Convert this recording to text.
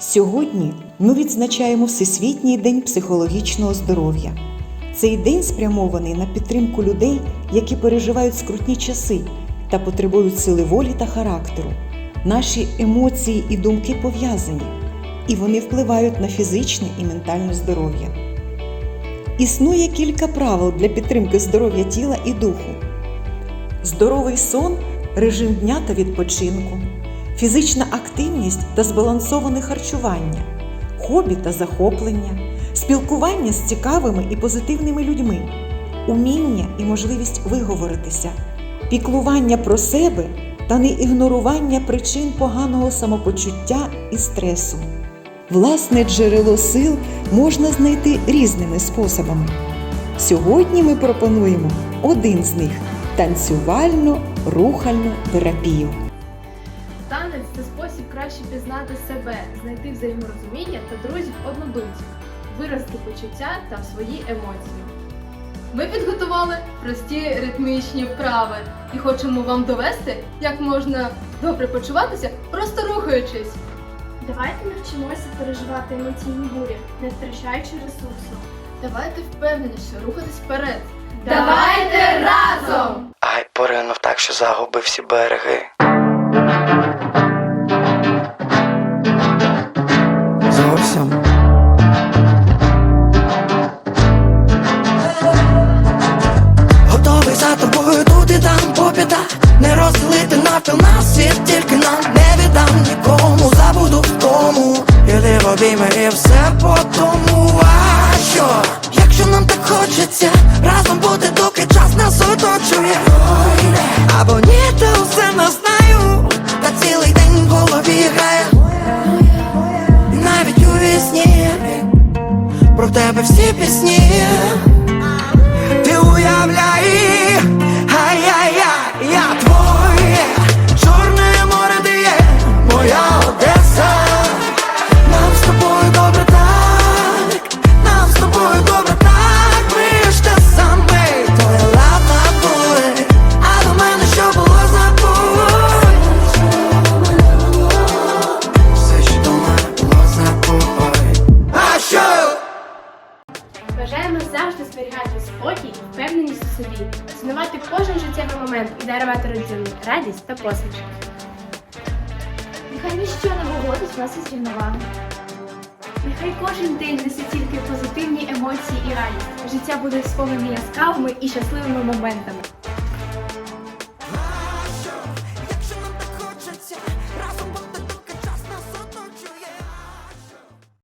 Сьогодні ми відзначаємо Всесвітній день психологічного здоров'я. Цей день спрямований на підтримку людей, які переживають скрутні часи та потребують сили волі та характеру. Наші емоції і думки пов'язані, і вони впливають на фізичне і ментальне здоров'я. Існує кілька правил для підтримки здоров'я тіла і духу. Здоровий сон режим дня та відпочинку, фізична активність та збалансоване харчування, хобі та захоплення, спілкування з цікавими і позитивними людьми, уміння і можливість виговоритися, піклування про себе та не ігнорування причин поганого самопочуття і стресу. Власне джерело сил можна знайти різними способами. Сьогодні ми пропонуємо один з них танцювальну рухальну терапію. Танець це спосіб краще пізнати себе, знайти взаєморозуміння та друзів однодумців, виразити почуття та свої емоції. Ми підготували прості ритмічні вправи і хочемо вам довести, як можна добре почуватися, просто рухаючись. Давайте навчимося переживати емоційні бурі, не втрачаючи ресурсу. Давайте впевненіше рухатись вперед. Давайте разом! Ай, поринув так, що загубив всі береги. Розділити на світ, тільки нам не віддам нікому, забуду в тому Іди в обійми і все по тому. А що, якщо нам так хочеться Разом бути, доки час нас оточує. Або ні, та усе не знаю. Та цілий день в голові грає. І навіть у вісні. Про тебе всі пісні. Ти уявляй, Бажаємо завжди зберігати спокій, і впевненість у собі, цінувати кожен життєвий момент і дарувати родину радість та посмішки. Нехай ніщо не виводить вас із рівноваги. Нехай кожен день несе тільки позитивні емоції і радість. Життя буде сповнене яскравими і щасливими моментами.